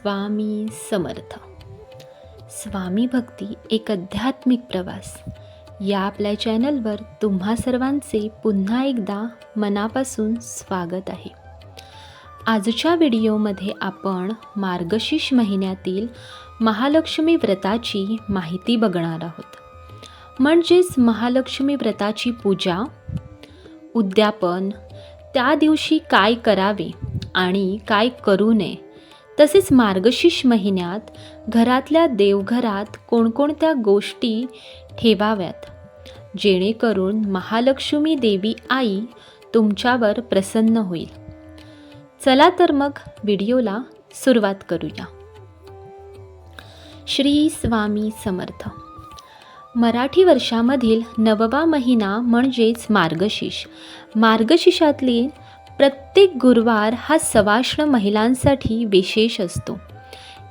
स्वामी समर्थ. स्वामी भक्ती एक आध्यात्मिक प्रवास. या आपल्या चॅनलवर तुम्हा सर्वांचे पुन्हा एकदा मनापासून स्वागत आहे. आजच्या व्हिडिओमध्ये आपण मार्गशीर्ष महिन्यातील महालक्ष्मी व्रताची माहिती बघणार आहोत. म्हणजेच महालक्ष्मी व्रताची पूजा उद्यापन त्या दिवशी काय करावे आणि काय करू नये तसेच मार्गशीर्ष महिन्यात घरातल्या देवघरात कोणकोणत्या गोष्टी ठेवाव्यात? जेणेकरून महालक्ष्मी देवी आई तुमच्यावर प्रसन्न होईल. चला तर मग व्हिडिओला सुरुवात करूया. श्री स्वामी समर्थ. मराठी वर्षामधील नववा महिना म्हणजेच मार्गशीर्ष. मार्गशीर्षातली प्रत्येक गुरुवार हा सवाष्ण महिलांसाठी विशेष असतो.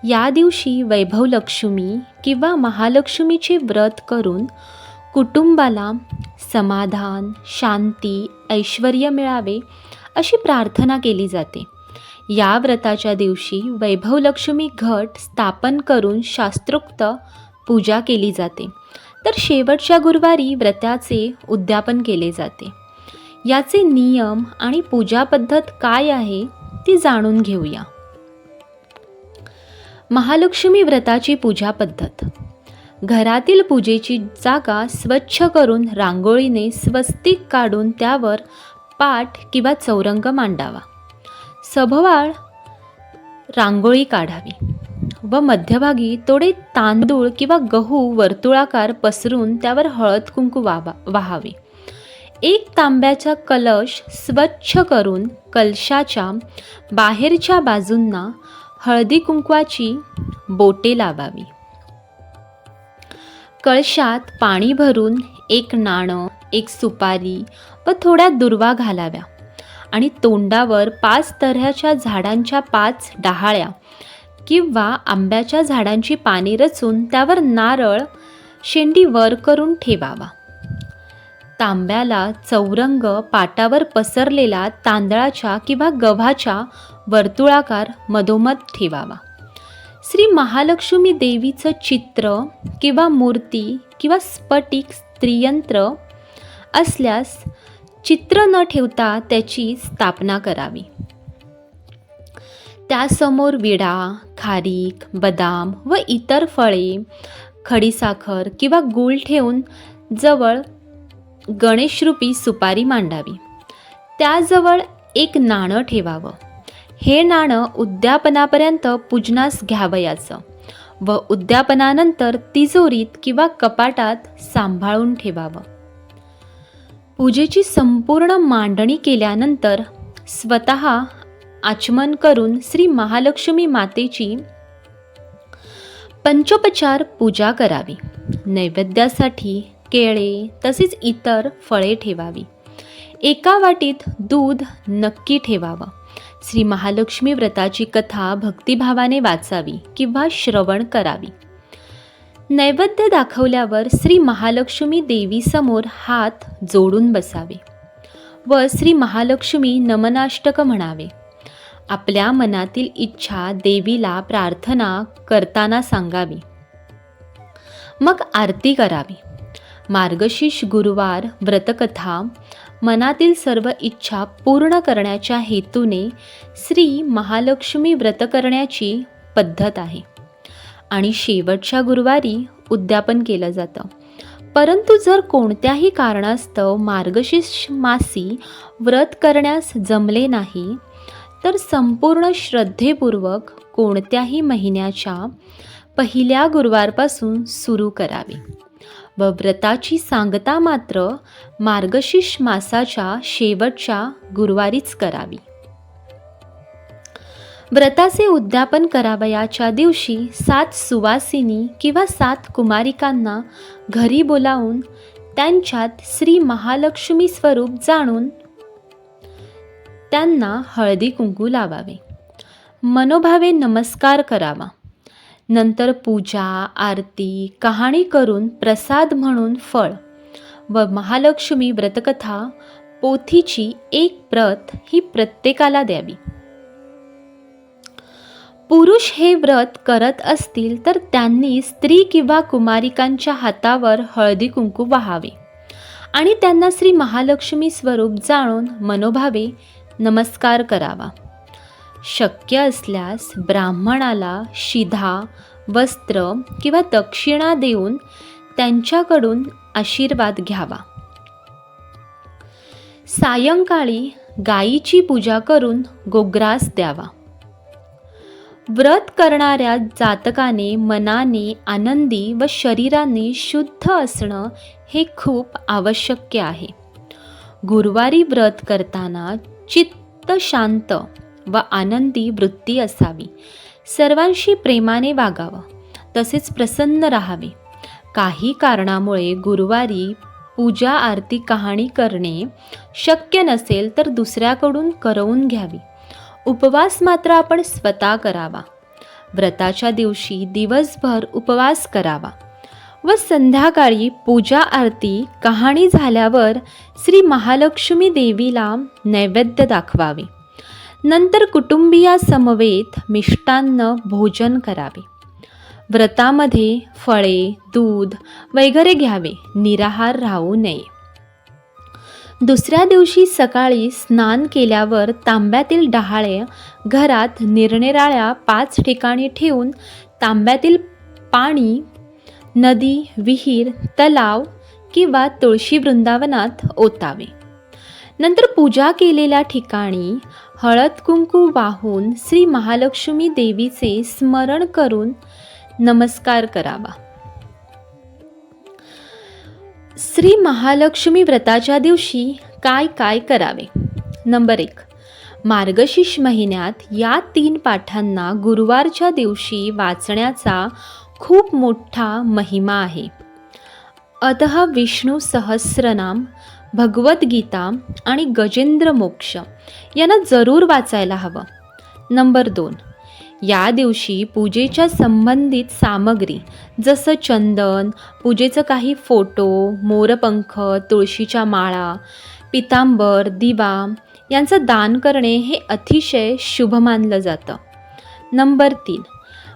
या दिवशी वैभवलक्ष्मी किंवा महालक्ष्मीचे व्रत करून कुटुंबाला समाधान शांती ऐश्वर मिळावे अशी प्रार्थना केली जाते. या व्रताच्या दिवशी वैभवलक्ष्मी घट स्थापन करून शास्त्रोक्त पूजा केली जाते. तर शेवटच्या गुरुवारी व्रताचे उद्यापन केले जाते. याचे नियम आणि पूजा पद्धत काय आहे ती जाणून घेऊया. महालक्ष्मी व्रताची पूजा पद्धत. घरातील पूजेची जागा स्वच्छ करून रांगोळीने स्वस्तिक काढून त्यावर पाठ किंवा चौरंग मांडावा. सभवाळ रांगोळी काढावी व मध्यभागी थोडे तांदूळ किंवा गहू वर्तुळाकार पसरून त्यावर हळद कुंकू वावा वाहावे. एक तांब्याचा कलश स्वच्छ करून कलशाच्या बाहेरच्या बाजूंना हळदी कुंकवाची बोटे लावावी. कळशात पाणी भरून एक नाणं एक सुपारी व थोड्या दुर्वा घालाव्या आणि तोंडावर पाच तऱ्ह्याच्या झाडांच्या पाच डहाळ्या किंवा आंब्याच्या झाडांची पाने रचून त्यावर नारळ शेंडी वर करून ठेवावा. तांब्याला चौरंग पाटावर पसरलेला तांदळाच्या किंवा गव्हाच्या वर्तुळाकार मधोमध ठेवावा. श्री महालक्ष्मी देवीचं चित्र किंवा मूर्ती किंवा स्फटिक स्त्रियंत्र असल्यास चित्र न ठेवता त्याची स्थापना करावी. त्यासमोर विडा खारीक बदाम व इतर फळे खडीसाखर किंवा गूळ ठेवून जवळ गणेशरूपी सुपारी मांडावी. त्याजवळ एक नाणं ठेवावं. हे नाणं उद्यापनापर्यंत पूजनास घ्यावयाचं व उद्यापनानंतर तिजोरीत किंवा कपाटात सांभाळून ठेवावं. पूजेची संपूर्ण मांडणी केल्यानंतर स्वतः आचमन करून श्री महालक्ष्मी मातेची पंचोपचार पूजा करावी. नैवेद्यासाठी केळे तसेच इतर फळे ठेवावी. एका वाटीत दूध नक्की ठेवावं. श्री महालक्ष्मी व्रताची कथा भक्तिभावाने वाचावी किंवा श्रवण करावी. नैवेद्य दाखवल्यावर श्री महालक्ष्मी देवीसमोर हात जोडून बसावे व श्री महालक्ष्मी नमनाष्टक म्हणावे. आपल्या मनातील इच्छा देवीला प्रार्थना करताना सांगावी. मग आरती करावी. मार्गशीर्ष गुरुवार व्रतकथा मनातील सर्व इच्छा पूर्ण करण्याच्या हेतूने श्री महालक्ष्मी व्रत करण्याची पद्धत आहे. आणि शेवटच्या गुरुवारी उद्यापन केलं जातं. परंतु जर कोणत्याही कारणास्तव मार्गशीर्ष मासी व्रत करण्यास जमले नाही तर संपूर्ण श्रद्धेपूर्वक कोणत्याही महिन्याच्या पहिल्या गुरुवारपासून सुरू करावे. व व्रताची सांगता मात्र मार्गशीर्ष मासाच्या शेवटच्या गुरुवारीच करावी. व्रताचे उद्यापन करावयाच्या दिवशी सात सुवासिनी किंवा सात कुमारिकांना घरी बोलावून त्यांच्यात श्री महालक्ष्मी स्वरूप जाणून त्यांना हळदी कुंकू लावावे. मनोभावे नमस्कार करावा. नंतर पूजा आरती कहाणी करून प्रसाद म्हणून फळ. व महालक्ष्मी व्रतकथा पोथीची एक प्रत ही प्रत्येकाला द्यावी. पुरुष हे व्रत करत असतील तर त्यांनी स्त्री किंवा कुमारिकांच्या हातावर हळदी कुंकू वहावे. आणि त्यांना श्री महालक्ष्मी स्वरूप जाणून मनोभावे नमस्कार करावा. शक्य असल्यास ब्राह्मणाला शिधा वस्त्र किंवा दक्षिणा देऊन त्यांच्याकडून आशीर्वाद घ्यावा. सायंकाळी गायीची पूजा करून गोग्रास द्यावा. व्रत करणाऱ्या जातकाने मनाने आनंदी व शरीराने शुद्ध असणं हे खूप आवश्यक आहे. गुरुवारी व्रत करताना चित्त शांत व आनंदी वृत्ती असावी. सर्वांशी प्रेमाने वागावं तसेच प्रसन्न राहावे. काही कारणामुळे गुरुवारी पूजा आरती कहाणी करणे शक्य नसेल तर दुसऱ्याकडून करवून घ्यावी. उपवास मात्र आपण स्वतः करावा. व्रताच्या दिवशी दिवसभर उपवास करावा. व संध्याकाळी पूजा आरती कहाणी झाल्यावर श्री महालक्ष्मी देवीला नैवेद्य दाखवावे. नंतर कुटुंबियासमवेत मिष्टान्न भोजन करावे. व्रतामध्ये फळे दूध वगैरे घ्यावे निराहार राहू नये. दुसऱ्या दिवशी सकाळी स्नान केल्यावर तांब्यातील डहाळे घरात निरनिराळ्या पाच ठिकाणी ठेवून तांब्यातील पाणी नदी विहीर तलाव किंवा तुळशी वृंदावनात ओतावे. नंतर पूजा केलेल्या ठिकाणी हळद कुंकू वाहून श्री महालक्ष्मी देवीचे स्मरण करून नमस्कार करावा. श्री महालक्ष्मी व्रताच्या दिवशी काय काय करावे? नंबर एक मार्गशीर्ष महिन्यात या तीन पाठांना गुरुवारच्या दिवशी वाचण्याचा खूप मोठा महिमा आहे. अतः विष्णू सहस्रनाम भगवद्गीता आणि गजेंद्र मोक्ष यांना जरूर वाचायला हवं. नंबर दोन. या दिवशी पूजेच्या संबंधित सामग्री जसं चंदन पूजेचं काही फोटो मोरपंख तुळशीच्या माळा पितांबर दिवा यांचं दान करणे हे अतिशय शुभ मानलं जातं. नंबर तीन.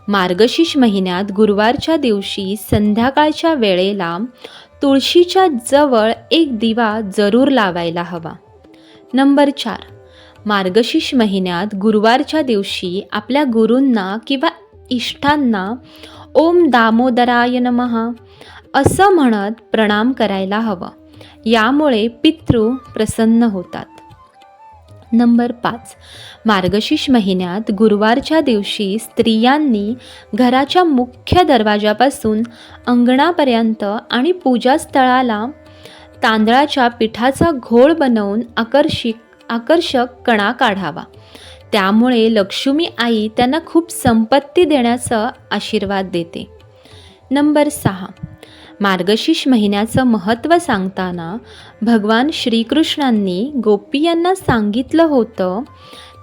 मार्गशीर्ष महिन्यात गुरुवारच्या दिवशी संध्याकाळच्या वेळेला तुळशीच्या जवळ एक दिवा जरूर लावायला हवा. नंबर चार. मार्गशीर्ष महिन्यात गुरुवारच्या दिवशी आपल्या गुरूंना किंवा इष्टांना ओम दामोदराय नमः असं म्हणत प्रणाम करायला हवं. यामुळे पितृ प्रसन्न होतात. नंबर पाच. मार्गशीर्ष महिन्यात गुरुवारच्या दिवशी स्त्रियांनी घराच्या मुख्य दरवाजापासून अंगणापर्यंत आणि पूजास्थळाला तांदळाच्या पिठाचा घोळ बनवून आकर्षिक आकर्षक कणा काढावा. त्यामुळे लक्ष्मी आई त्यांना खूप संपत्ती देण्याचा आशीर्वाद देते. नंबर सहा. मार्गशीर्ष महिन्याचं महत्त्व सांगताना भगवान श्रीकृष्णांनी गोपी यांना सांगितलं होतं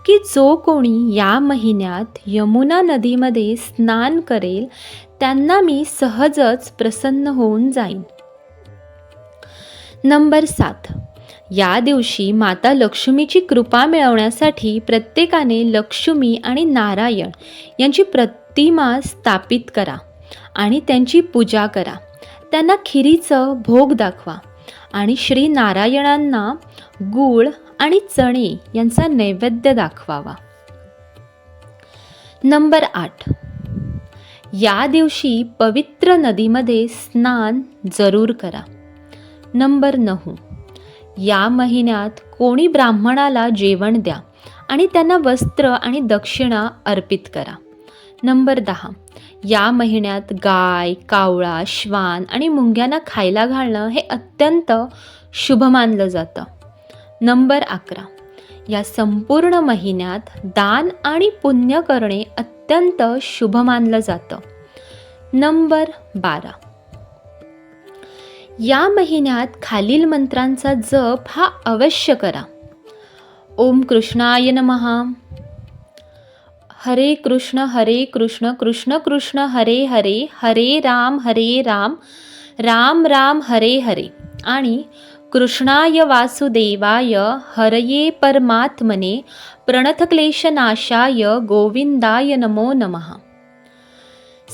की जो कोणी या महिन्यात यमुना नदीमध्ये स्नान करेल त्यांना मी सहजच प्रसन्न होऊन जाईन. नंबर सात. या दिवशी माता लक्ष्मीची कृपा मिळवण्यासाठी प्रत्येकाने लक्ष्मी आणि नारायण यांची प्रतिमा स्थापित करा आणि त्यांची पूजा करा. त्यांना खिरीचं भोग दाखवा. आणि श्री नारायणांना गूळ आणि चणे यांचा नैवेद्य दाखवावा. नंबर आठ. या दिवशी पवित्र नदीमध्ये स्नान जरूर करा. नंबर नऊ. या महिन्यात कोणी ब्राह्मणाला जेवण द्या आणि त्यांना वस्त्र आणि दक्षिणा अर्पित करा. नंबर दहा. या महिन्यात गाय कावळा श्वान आणि मुंग्यांना खायला घालणं हे अत्यंत शुभ मानलं जातं. नंबर अकरा. या संपूर्ण महिन्यात दान आणि पुण्य करणे अत्यंत शुभ मानलं जातं. नंबर बारा. या महिन्यात खालील मंत्रांचा जप हा अवश्य करा. ओम कृष्णाय नमहा हरे कृष्ण हरे कृष्ण कृष्ण कृष्ण हरे हरे हरे राम हरे राम राम राम हरे हरे. आणि कृष्णाय वासुदेवाय हरये परमात्मने प्रणथक्लेशनाशाय गोविंदाय नमो नमः.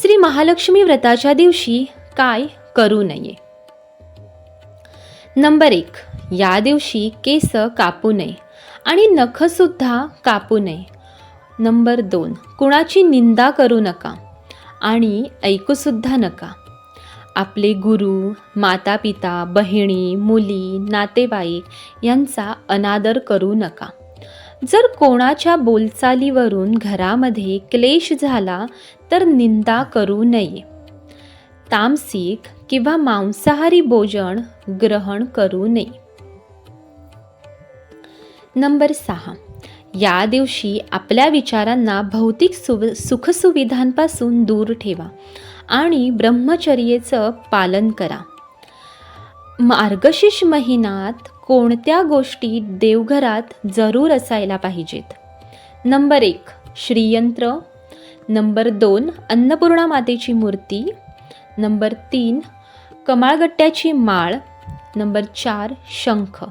श्री महालक्ष्मी व्रताच्या दिवशी काय करू नये? नंबर एक या दिवशी केस कापू नये आणि नखसुद्धा कापू नये. नंबर दोन. कुणाची निंदा करू नका आणि ऐकूसुद्धा नका. आपले गुरु माता पिता बहिणी मुली नातेवाईक यांचा अनादर करू नका. जर कोणाच्या बोलचालीवरून घरामध्ये क्लेश झाला तर निंदा करू नये. तामसिक किंवा मांसाहारी भोजन ग्रहण करू नये. नंबर सहा. या दिवशी आपल्या विचारांना भौतिक सु सुखसुविधांपासून दूर ठेवा आणि ब्रह्मचर्येचं पालन करा. मार्गशीर्ष महिन्यात कोणत्या गोष्टी देवघरात जरूर असायला पाहिजेत? नंबर एक श्रीयंत्र. नंबर दोन अन्नपूर्णा मातेची मूर्ती. नंबर तीन कमाळगट्ट्याची माळ. नंबर चार शंख.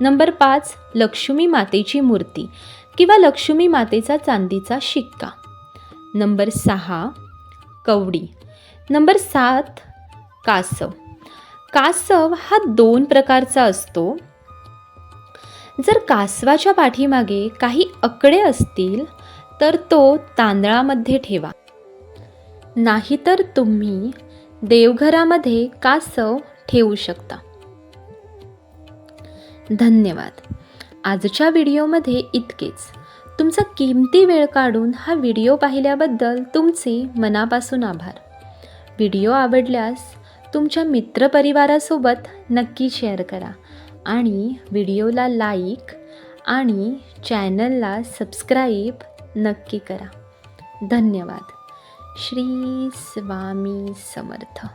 नंबर पाच लक्ष्मी मातेची मूर्ती किंवा लक्ष्मी मातेचा चांदीचा शिक्का. नंबर सहा कवडी. नंबर सात कासव. कासव हा दोन प्रकारचा असतो. जर कासवाच्या पाठीमागे काही अकडे असतील तर तो तांदळामध्ये ठेवा. नाहीतर तुम्ही देवघरामध्ये कासव ठेवू शकता. धन्यवाद. आजच्या व्हिडिओमध्ये इतकेच. तुमचा किमती वेळ काढून हा व्हिडिओ पाहिल्याबद्दल तुमचे मनापासून आभार. व्हिडिओ आवडल्यास तुमच्या मित्रपरिवारासोबत नक्की शेअर करा आणि व्हिडिओला लाईक आणि चॅनलला सबस्क्राईब नक्की करा. धन्यवाद. श्री स्वामी समर्थ.